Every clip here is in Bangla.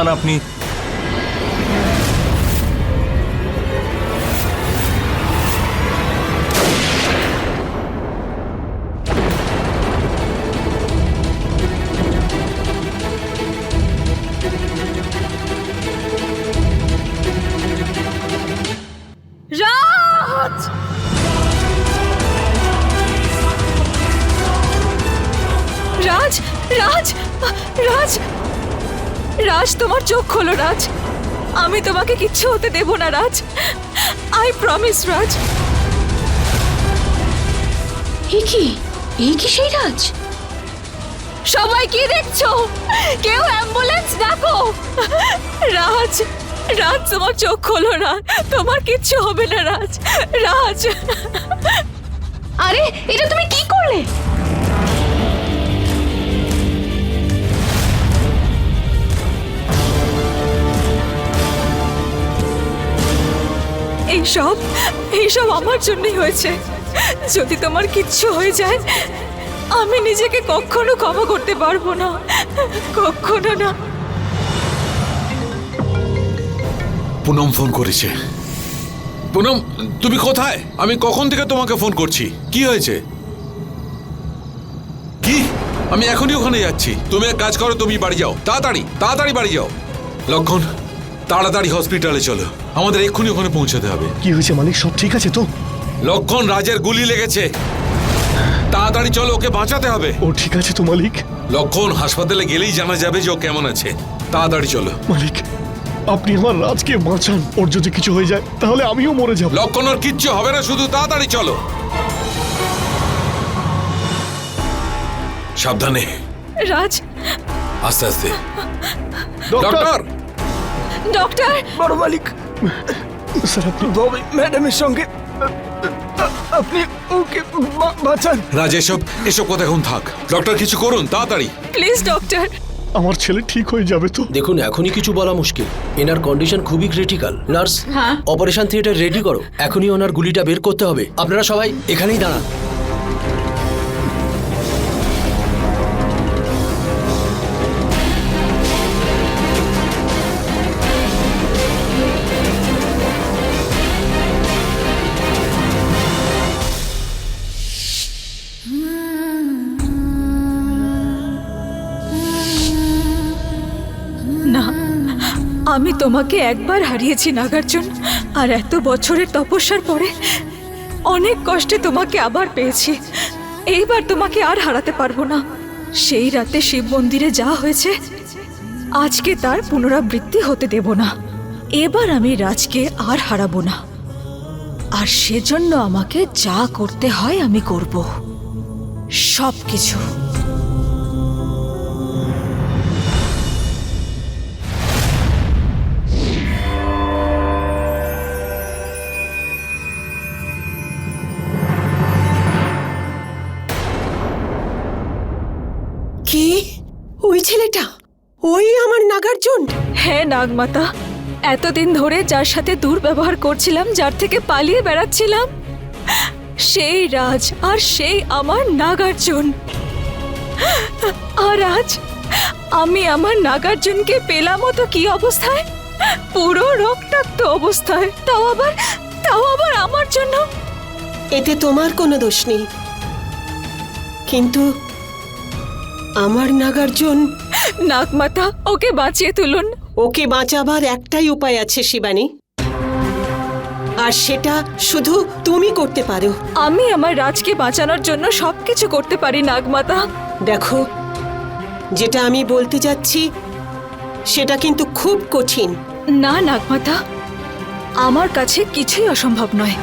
চান আপনি আমি তোমাকে কিচ্ছু হতে দেব না রাজ। আই প্রমিস রাজ। এ কি? এই কি সেই রাজ? সবাই কি দেখছ? কেউ অ্যাম্বুলেন্স ডাকো। রাজ রাজ তোমার চোখ খোলো না। তোমার কিচ্ছু হবে না রাজ। রাজ। আরে এটা তুমি কি করলে? এইসব এইসব আমার জন্যই হয়েছে। যদি তোমার কিচ্ছু হয়ে যায় আমি নিজেকে কখনো ক্ষমা করতে পারব না। কখনো না। পুনম ফোন করেছে। পুনম তুমি কোথায়? আমি কখন থেকে তোমাকে ফোন করছি? কি হয়েছে? কি? আমি এখনই ওখানে যাচ্ছি। তুমি এক কাজ করো তুমি বাড়ি যাও। তাড়াতাড়ি তাড়াতাড়ি বাড়ি যাও। লক্ষণ তাড়াতাড়ি হসপিটালে চলো। আমাদের এক্ষুনি ওখানে পৌঁছাতে হবে। কি হয়েছে মালিক? সব ঠিক আছে তো? লক্ষণ রাজের গুলি লেগেছে। তাড়াতাড়ি চলো ওকে বাঁচাতে হবে। ও ঠিক আছে তো মালিক? লক্ষণ হাসপাতালে গেলেই জানা যাবে যে ও কেমন আছে। তাড়াতাড়ি চলো। মালিক আপনি আমার রাজকে বাঁচান। ওর যদি কিছু হয়ে যায় তাহলে আমিও মরে যাব। লক্ষণ ওর কিচ্ছু হবে না শুধু তাড়াতাড়ি চলো। সাবধানে। রাজ। আস্তে আস্তে। ডক্টর! ডক্টর! ডক্টর! বড় মালিক। স্যার আপনি ববি ম্যাডামের সঙ্গে আপনি ওকে বাঁচান। রাজ এসব এসব কথা এখন থাক। ডক্টর কিছু করুন তাড়াতাড়ি। Please doctor. আমার ছেলে ঠিক হয়ে যাবে তো। দেখুন এখনই কিছু বলা মুশকিল। এনার কন্ডিশন খুবই ক্রিটিক্যাল নার্স হ্যাঁ? অপারেশন থিয়েটার রেডি করো। এখনই ওনার গুলিটা বের করতে হবে। আপনারা সবাই এখানেই দাঁড়ান। আমি তোমাকে একবার হারিয়েছি, নাগার্জুন। আর এত বছরের তপস্যার পরে অনেক কষ্টে তোমাকে আবার পেয়েছি। এইবার তোমাকে আর হারাতে পারব না। সেই রাতে শিব মন্দিরে যা হয়েছে, আজকে তার পুনরাবৃত্তি হতে দেব না। এবার আমি রাজকে আর হারাবো না। আর সেজন্য আমাকে যা করতে হয় আমি করব। সব কিছু কি? ওই ছেলেটা? ওই আমার নাগার্জুন? হ্যাঁ নাগমাতা। এতদিন ধরে যার সাথে দুর্ব্যবহার করছিলাম যার থেকে পালিয়ে বেড়াচ্ছিলাম সেই রাজ আর সেই আমার নাগার্জুন। আর আজ আমি আমার নাগার্জুনকে পেলাম তো কি অবস্থায়? পুরো রক্তাক্ত অবস্থায়। তাও আবার তাও আবার আমার জন্য? এতে তোমার কোনো দোষ নেই। কিন্তু আমার নাগার্জুন। নাগমাতা ওকে বাঁচিয়ে তুলুন। ওকে বাঁচাবার একটাই উপায় আছে শিবানী। আর সেটা শুধু তুমি করতে পারো। আমি আমার রাজকে বাঁচানোর জন্য সবকিছু করতে পারি নাগমাতা। দেখো যেটা আমি বলতে যাচ্ছি সেটা কিন্তু খুব কঠিন। না নাগমাতা আমার কাছে কিছুই অসম্ভব নয়।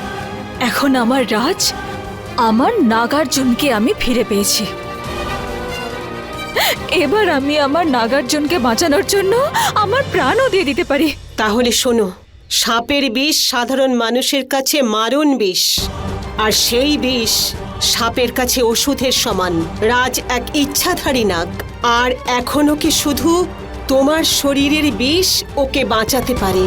এখন আমার রাজ আমার নাগার্জুনকে আমি ফিরে পেয়েছি। এবার আমি আমার নাগার্জুনকে বাঁচানোর জন্য আমার প্রাণও দিয়ে দিতে পারি। তাহলে শোনো, সাপের বিষ সাধারণ মানুষের কাছে মারণ বিষ, আর সেই বিষ সাপের কাছে ওষুধের সমান। রাজ এক ইচ্ছাধারী নাগ, আর এখনও কি শুধু তোমার শরীরের বিষ ওকে বাঁচাতে পারে?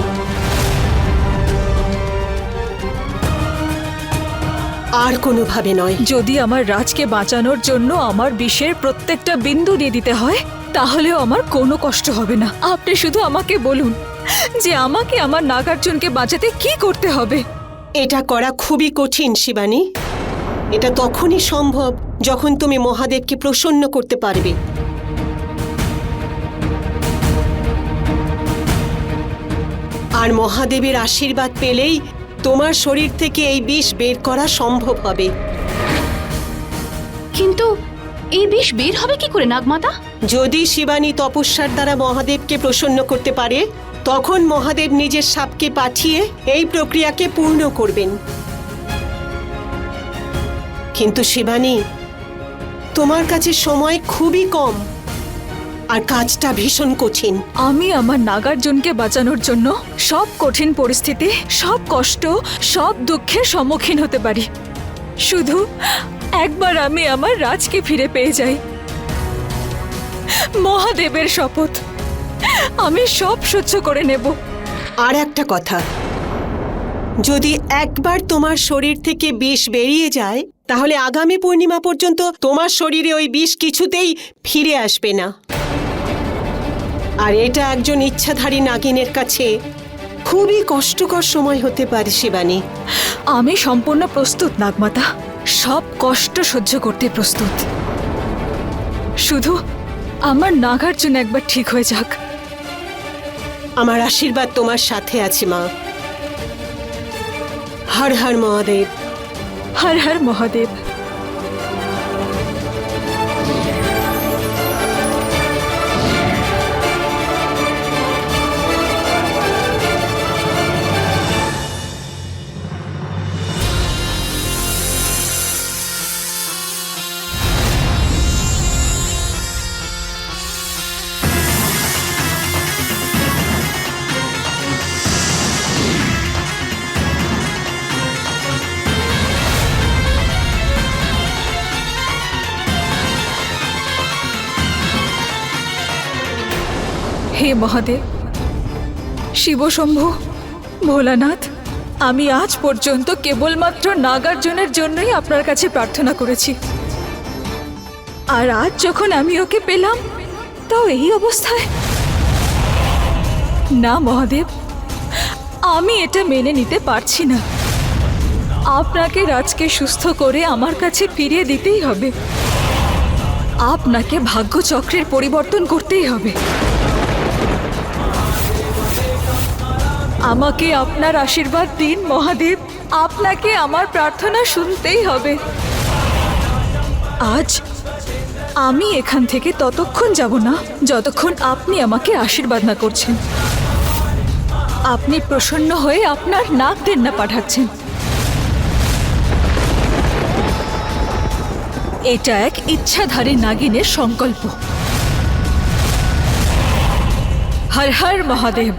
আর কোনোভাবে নয়। যদি আমার রাজকে বাঁচানোর জন্য আমার বিষের প্রত্যেকটা বিন্দু দিয়ে দিতে হয় তাহলেও আমার কোনো কষ্ট হবে না। আপনি শুধু আমাকে বলুন যে আমাকে আমার নাগার্জুনকে বাঁচাতে কি করতে হবে। এটা করা খুবই কঠিন শিবানী। এটা তখনই সম্ভব যখন তুমি মহাদেবকে প্রসন্ন করতে পারবে। আর মহাদেবের আশীর্বাদ পেলেই তোমার শরীর থেকে এই বিষ বের করা সম্ভব হবে। কিন্তু এই বিষ বের হবে কি করে নাগমাতা? যদি শিবানী তপস্যার দ্বারা মহাদেবকে প্রসন্ন করতে পারে তখন মহাদেব নিজের সাপকে পাঠিয়ে এই প্রক্রিয়াকে পূর্ণ করবেন। কিন্তু শিবানী তোমার কাছে সময় খুবই কম। আর কাজটা ভীষণ কঠিন। আমি আমার নাগার্জুনকে বাঁচানোর জন্য সব কঠিন পরিস্থিতি সব কষ্ট সব দুঃখের সম্মুখীন হতে পারি। শুধু একবার আমি আমার রাজকে ফিরে পেয়ে যাই। মহাদেবের শপথ। আমি সব সহ্য করে নেব। আর একটা কথা। যদি একবার তোমার শরীর থেকে বিষ বেরিয়ে যায় তাহলে আগামী পূর্ণিমা পর্যন্ত তোমার শরীরে ওই বিষ কিছুতেই ফিরে আসবে না। আর এটা একজন ইচ্ছাধারী নাগিনের কাছে খুবই কষ্টকর সময় হতে পারে শিবানী। আমি সম্পূর্ণ প্রস্তুত নাগমাতা। সব কষ্ট সহ্য করতে প্রস্তুত। শুধু আমার নাগার্জুন একবার ঠিক হয়ে যাক। আমার আশীর্বাদ তোমার সাথে আছে মা। হর হর মহাদেব। হর হর মহাদেব। মহাদেব। শিবশম্ভু, ভোলানাথ, আমি আজ পর্যন্ত কেবলমাত্র নাগার্জুনের জন্যই আপনার কাছে প্রার্থনা করেছি। আর আজ যখন আমি ওকে পেলাম, তাও এই অবস্থায়। না মহাদেব, আমি এটা মেনে নিতে পারছি না। আপনাকে রাজকে সুস্থ করে আমার কাছে ফিরিয়ে দিতেই হবে। আপনাকে ভাগ্যচক্রের পরিবর্তন করতেই হবে। আমাকে আপনার আশীর্বাদ দিন, মহাদেব। আপনাকে আমার প্রার্থনা শুনতেই হবে। আজ আমি এখান থেকে ততক্ষণ যাব না, যতক্ষণ আপনি আমাকে আশীর্বাদ না করছেন। আপনি প্রসন্ন হয়ে আপনার নাক দেন না পাঠাচ্ছেন। এটা এক ইচ্ছাধারী নাগিনের সংকল্প। হর হর মহাদেব।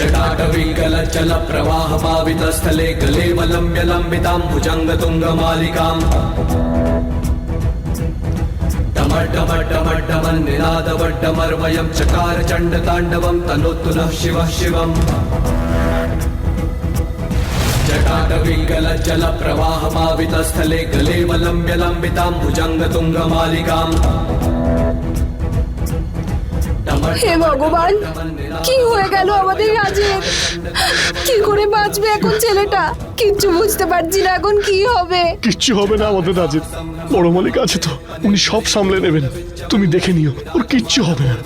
जटाकविकलचल प्रवाहपावितस्थले कलेवलम्ब्य लम्बितां भुजङ्गतुङ्गमालिकाम् टमटमटमटमन्निनादवड्डमर्वयं चकार चण्डताण्डवं तनोत्तु नः शिवः शिवम्। जटाकविकलचलप्रवाहपावितस्थले कलेवलम्ब्य लम्बितां भुजङ्गतुङ्गमालिकाम् হে ভগবান কি হয়ে গেল আমাদের রাজের? কি করে বাঁচবে এখন ছেলেটা? কিচ্ছু বুঝতে পারছি না এখন কি হবে। কিচ্ছু হবে না আমাদের রাজের। বড় মালিক আছে তো উনি সব সামলে নেবেন। তুমি দেখে নিও ওর কিচ্ছু হবে না।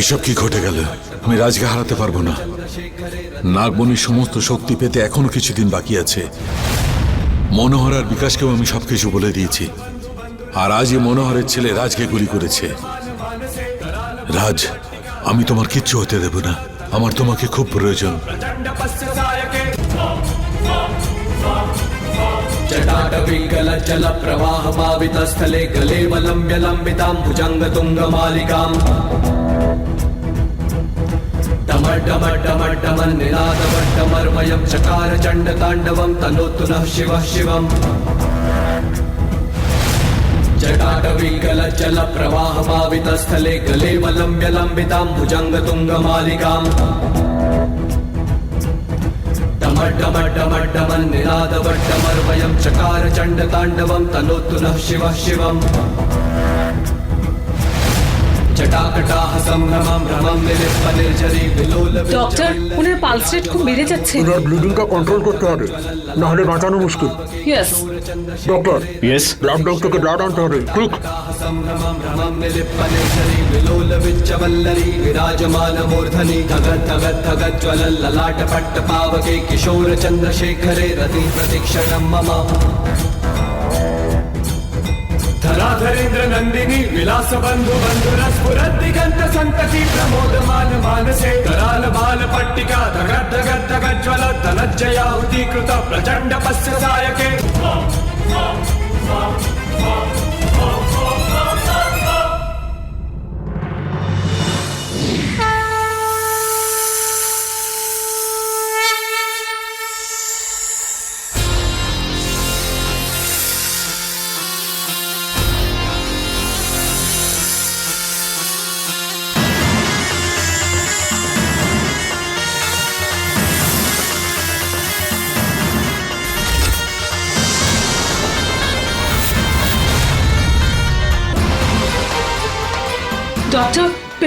এসব কি ঘটে গেল? আমি রাজকে হারাতে পারব না। নাগমণির সমস্ত শক্তি পেতে এখনও কিছুদিন বাকি আছে। মনোহর আর বিকাশকেও আমি সবকিছু বলে দিয়েছি। আর আজই মনোহরের ছেলে রাজকে গুলি করেছে। রাজ আমি তোমার কিচ্ছু হতে দেব না আমার তোমাকে খুব প্রয়োজন जटाटविकलचल प्रवाह पावितस्थले गले वलम्ब्य लम्बितां भुजङ्गतुङ्गमालिकाम् डमड्डमड्डमड्डमन्निनादवड्डमर्वयं चकार चण्डताण्डवं तनोतु नः शिवः शिवम् जटाटविकलचल प्रवाह पावितस्थले गले वलम्ब्य लम्बितां भुजङ्गतुङ्गमालिकाम् डमड्डमड्डमड्डमन्निनादवड्डमर्वयं चकार चण्डताण्डवं तनोतु नः शिवः शिवम् ডক্টর ওনার পালস রেট খুব বেড়ে যাচ্ছে এবার ব্লিডিংটা কন্ট্রোল করতে হবে নাহলে বাঁচানো মুশকিল yes doctor yes blood bank থেকে ব্লাড আনতে হবে কুইক सम्भ्रमं भ्रमं निलिप्प निर्झरी विलोल विच्चवल्लरी विराजमान मूर्धनि धगत् धगत् धगत् ज्वलल्ललाट पट्ट पावके किशोर चन्द्रशेखरे रति प्रतिक्षणं मम అనాథరేంద్ర నందిని విలాస బంధు బంధుర స్ఫురద్ది గంత సంతతి ప్రమోదమాన మానసే కరాల బాల పట్టిక దగద్ద గద్ద గజ్వల తనజ్జయాహుతి ప్రచండ పశ్య సాయకే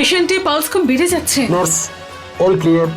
পেশেন্টের পালস খুব বেড়ে যাচ্ছে। নার্স অল ক্লিয়ার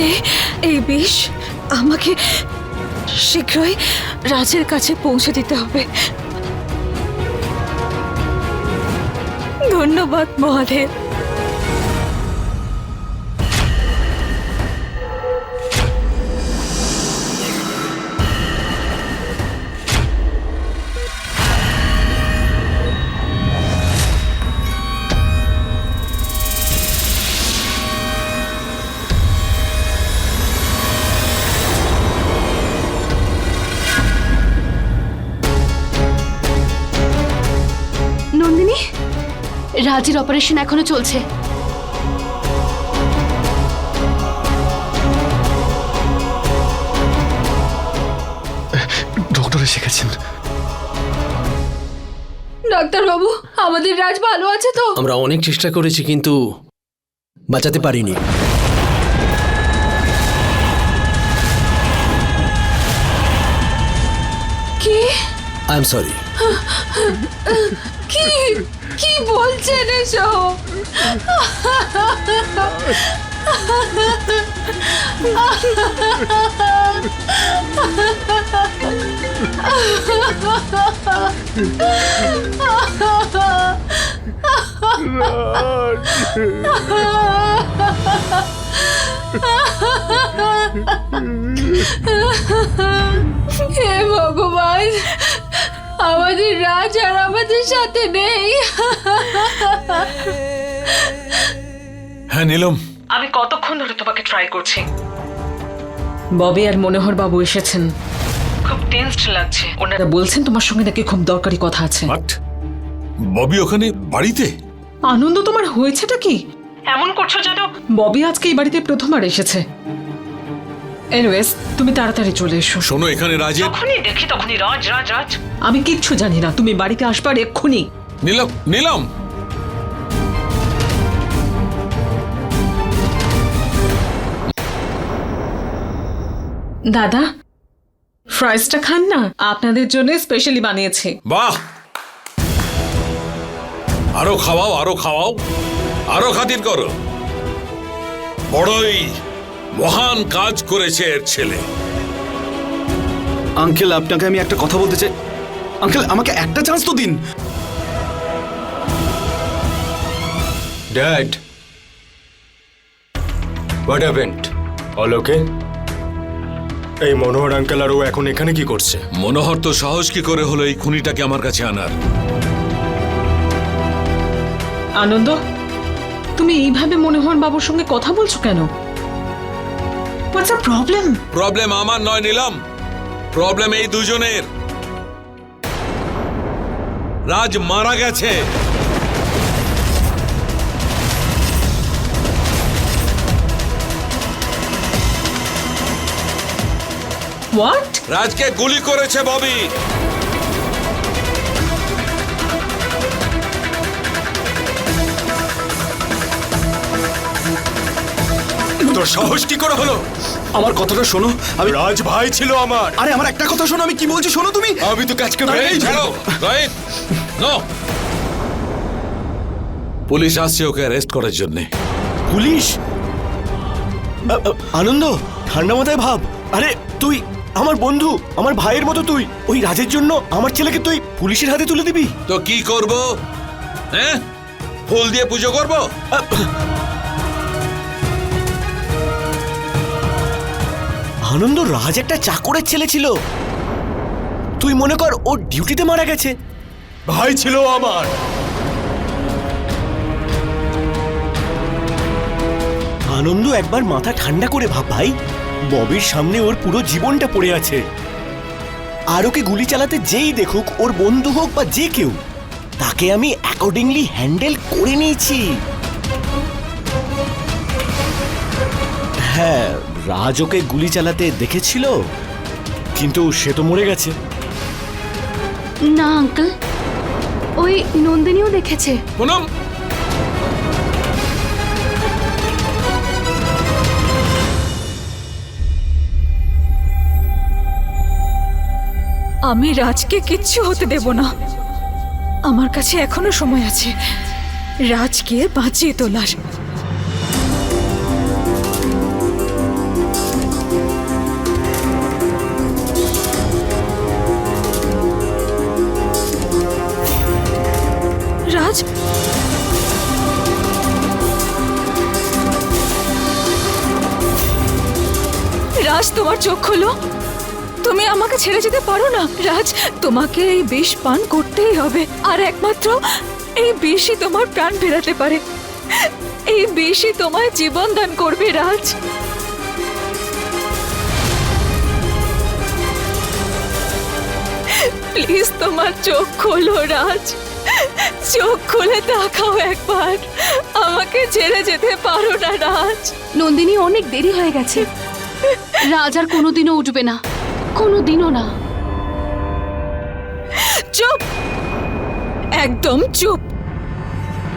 এই- বিষ আমাকে শীঘ্রই রাজের কাছে পৌঁছে দিতে হবে। ধন্যবাদ মহাদেব। রাজের অপারেশন এখনও চলছে। ডক্টর এসে গেছেন ডাক্তার বাবু আমাদের রাজ ভালো আছে তো? আমরা অনেক চেষ্টা করেছি কিন্তু বাঁচাতে পারিনি। কি? আই এম সরি কি? কি বলছেন এসব? হে ভগবান আমাদের রাজ আর আমাদের সাথে নেই। হ্যাঁ নিলাম। আমি কতক্ষণ ধরে তোমাকে ট্রাই করছি? ববি আর মনোহর বাবু এসেছেন। খুব টেনসড লাগছে। ওনারা বলছেন তোমার সঙ্গে নাকি খুব দরকারি কথা আছে। বাট ববি ওখানে বাড়িতে? আনন্দ তোমার হয়েছেটা কি? এমন করছ যেন ববি আজকে এই বাড়িতে প্রথমবার এসেছে। এনিওয়েজ তুমি তাড়াতাড়ি চলে এসো। শোনো এখানে রাজের যখনই দেখি তখনই রাজ রাজ রাজ। আমি কিচ্ছু জানি না তুমি বাড়িতে আসবার এক্ষুনি। নিলাম নিলাম। দাদা ফ্রাইসটা খান না? আপনাদের জন্য স্পেশালি বানিয়েছে। বাহ! আরও খাওয়াও আরও খাওয়াও। আরও খাতির করো। বড়ই মহান কাজ করেছে এর ছেলে। আঙ্কেল আপনাকে আমি একটা কথা বলতে চাই। আঙ্কেল আমাকে একটা চান্স তো দিন। Dad what happened all okay এই মনোহর আঙ্কেল আর ও এখন এখানে কি করছে? মনোহর তো সাহস কি করে হলো এই খুনিটাকে আমার কাছে আনার? আনন্দ তুমি এইভাবে মনোহর বাবুর সঙ্গে কথা বলছো কেন? হোয়াটস আ প্রবলেম প্রবলেম আমার নয় নিলাম। প্রবলেম এই দুজনের। রাজ মারা গেছে। হোয়াট রাজকে গুলি করেছে ববি। তোর সাহস কি করে হলো? আমার কথাটা শোনো আমি রাজ ভাই ছিল আমার। আরে আমার একটা কথা শোনো আমি কি বলছি শোনো তুমি? আমি তো কাজকে এই ছাড়ো। রোহিত নো। পুলিশ আসছে ওকে অ্যারেস্ট করার জন্য। পুলিশ? আনন্দ ঠান্ডা মাথায় ভাব। আরে তুই আমার বন্ধু আমার ভাইয়ের মতো তুই। ওই রাজের জন্য আমার ছেলেকে তুই পুলিশের হাতে তুলে দিবি। তো কি করব? হ্যাঁ? ফুল দিয়ে পুজো করব? আনন্দ রাজ একটা চাকরের ছেলে ছিল। তুই মনে কর ও ডিউটিতে মারা গেছে। ভাই ছিল আমার। আনন্দ একবার মাথা ঠান্ডা করে ভাব ভাই ববির সামনে ওর পুরো জীবনটা পড়ে আছে। আর ওকে গুলি চালাতে যেই দেখুক ওর বন্ধু হোক বা যে কেউ তাকে আমি অ্যাকর্ডিংলি হ্যান্ডেল করে নিয়েছি। হ্যাঁ রাজ ওকে গুলি চালাতে দেখেছিল? কিন্তু সে তো মরে গেছে। না আঙ্কেল। ওই নন্দিনীও দেখেছে। পুনম! আমি রাজকে কিচ্ছু হতে দেব না। আমার কাছে এখনও সময় আছে। রাজকে বাঁচিয়ে তোলার। তোমার চোখ খোলো। তুমি আমাকে ছেড়ে যেতে পারো না, রাজ। তোমাকে এই বিষ পান করতেই হবে। আর একমাত্র এই বিষই তোমার প্রাণ ফেরাতে পারে। এই বিষই তোমায় জীবন দান করবে, রাজ। প্লিজ তোমার চোখ খোলো, রাজ। চোখ খুলে তাকাও একবার। আমাকে ছেড়ে যেতে পারো না, রাজ। নন্দিনী অনেক দেরি হয়ে গেছে। রাজ আর কোনোদিনও উঠবে না। কোনোদিনও না। চুপ! একদম চুপ!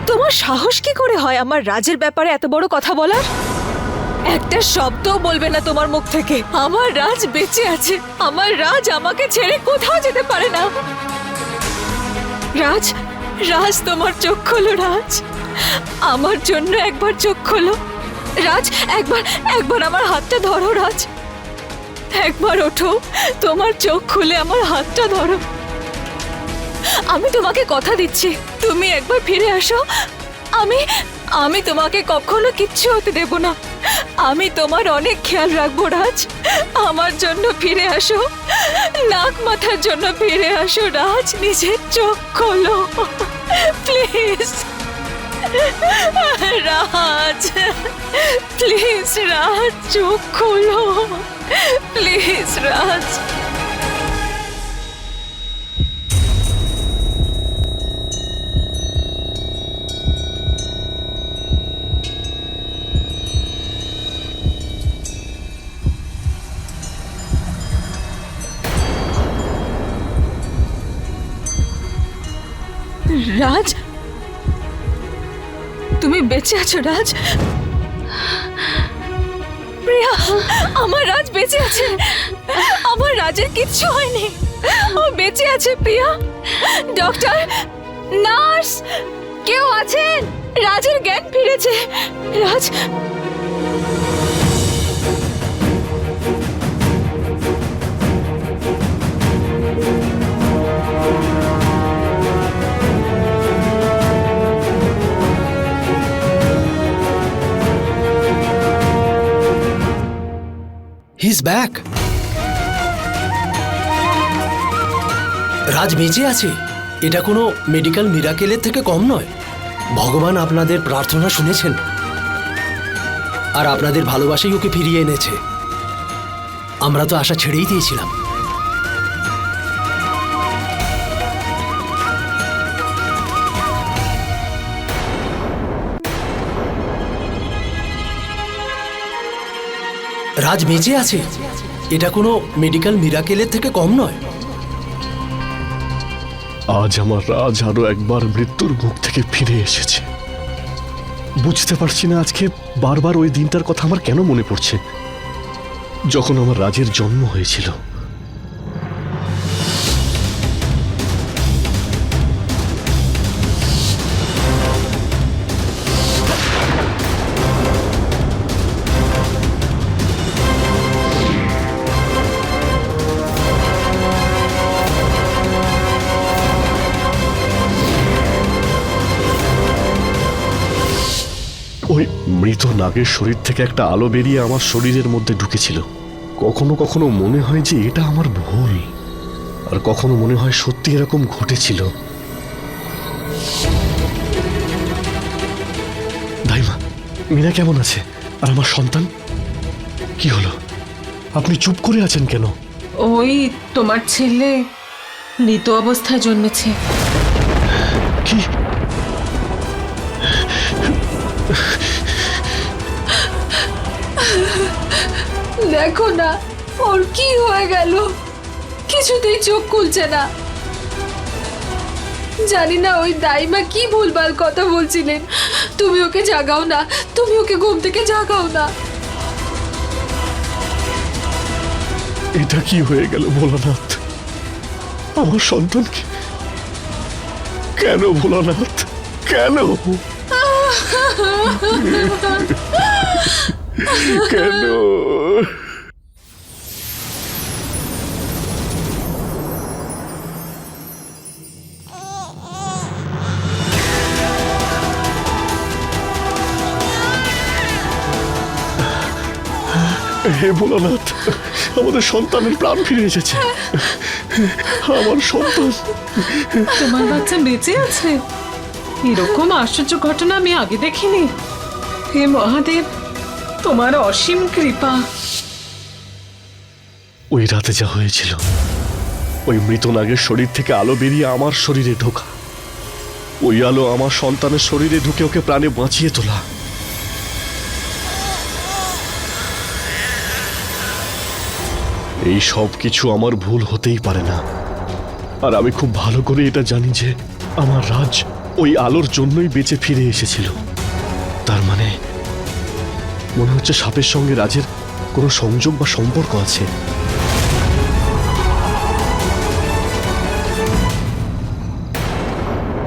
তোমার সাহস কি করে হয় আমার রাজের ব্যাপারে এত বড় কথা বলার? একটা শব্দও বলবে না তোমার মুখ থেকে। আমার রাজ বেঁচে আছে। আমার রাজ আমাকে ছেড়ে কোথাও যেতে পারে না। রাজ রাজ তোমার চোখ খোলো, রাজ। আমার জন্য একবার চোখ খোলো। রাজ, একবার একবার আমার হাতটা ধরো, রাজ। একবার ওঠো, তোমার চোখ খুলে আমার হাতটা ধরো। আমি তোমাকে কথা দিচ্ছি, তুমি একবার ফিরে আসো। আমি আমি তোমাকে কখনো কিচ্ছু হতে দেব না। আমি তোমার অনেক খেয়াল রাখব, রাজ। আমার জন্য ফিরে আসো। নাক মাথার জন্য ফিরে আসো, রাজ। নিজের চোখ খোলো। প্লিজ। রাজ প্লিজ রাজ চোখ খোলো। প্লিজ রাজ। রাজ তুমি বেঁচে আছো, রাজ? প্রিয়া, আমার রাজ বেঁচে আছে। আমার রাজের কিচ্ছু হয়নি। ও বেঁচে আছে, প্রিয়া। ডক্টর, নার্স, কেউ আছেন? রাজের জ্ঞান ফিরেছে। রাজ ইজ ব্যাক রাজ বেঁচে আছে। এটা কোনো মেডিকেল মিরাকেলের থেকে কম নয়। ভগবান আপনাদের প্রার্থনা শুনেছেন। আর আপনাদের ভালোবাসাই ওকে ফিরিয়ে এনেছে। আমরা তো আশা ছেড়েই দিয়েছিলাম। রাজ বেঁচে আছে? এটা কোনো মেডিকেল মিরাকেলের থেকে কম নয়। আজ আমার রাজ আরও একবার মৃত্যুর মুখ থেকে ফিরে এসেছে। বুঝতে পারছি না আজকে বারবার ওই দিনটার কথা আমার কেন মনে পড়ছে। যখন আমার রাজের জন্ম হয়েছিল ওই মৃত নাগের শরীর থেকে একটা আলো বেরিয়ে আমার শরীরের মধ্যে ঢুকেছিল। কখনো কখনো মনে হয় যে এটা আমার ভুল আর কখনো মনে হয় সত্যি এরকম ঘটেছিল। দাইমা মিনা কেমন আছে? আর আমার সন্তান? কি হলো? আপনি চুপ করে আছেন কেন? ওই তোমার ছেলে মৃত অবস্থায় জন্মেছে। কি? দেখো না ওর কি হয়ে গেল? কিছুতেই চোখ খুলছে না। জানি না ওই দাইমা কি ভুলভাল কথা বলছিলেন। তুমি ওকে জাগাও না তুমি ওকে ঘুম থেকে জাগাও না। এটা কি হয়ে গেল ভোলানাথ? আমার সন্তানকে কেন ভোলানাথ? কেন? কেন হে ভোলানাথ, আমাদের সন্তানের প্রাণ ফিরে এসেছে। আমার সন্তান। তোমার বাচ্চা বেঁচে আছে। এরকম আশ্চর্য ঘটনা আমি আগে দেখিনি। হে মহাদেব তোমার অসীম কৃপা। ওই রাতে যা হয়েছিল, ওই মৃত নাগের শরীর থেকে আলো বেরিয়ে আমার শরীরে ঢোকা। ওই আলো আমার সন্তানের শরীরে ঢুকে ওকে প্রাণে বাঁচিয়ে তোলা। এই সব কিছু আমার ভুল হতেই পারে না। আর আমি খুব ভালো করে এটা জানি যে, আমার রাজ ওই আলোর জন্যই বেঁচে ফিরে এসেছিল। তার মানে মনে হচ্ছে সাপের সঙ্গে রাজের কোনো সংযোগ বা সম্পর্ক আছে।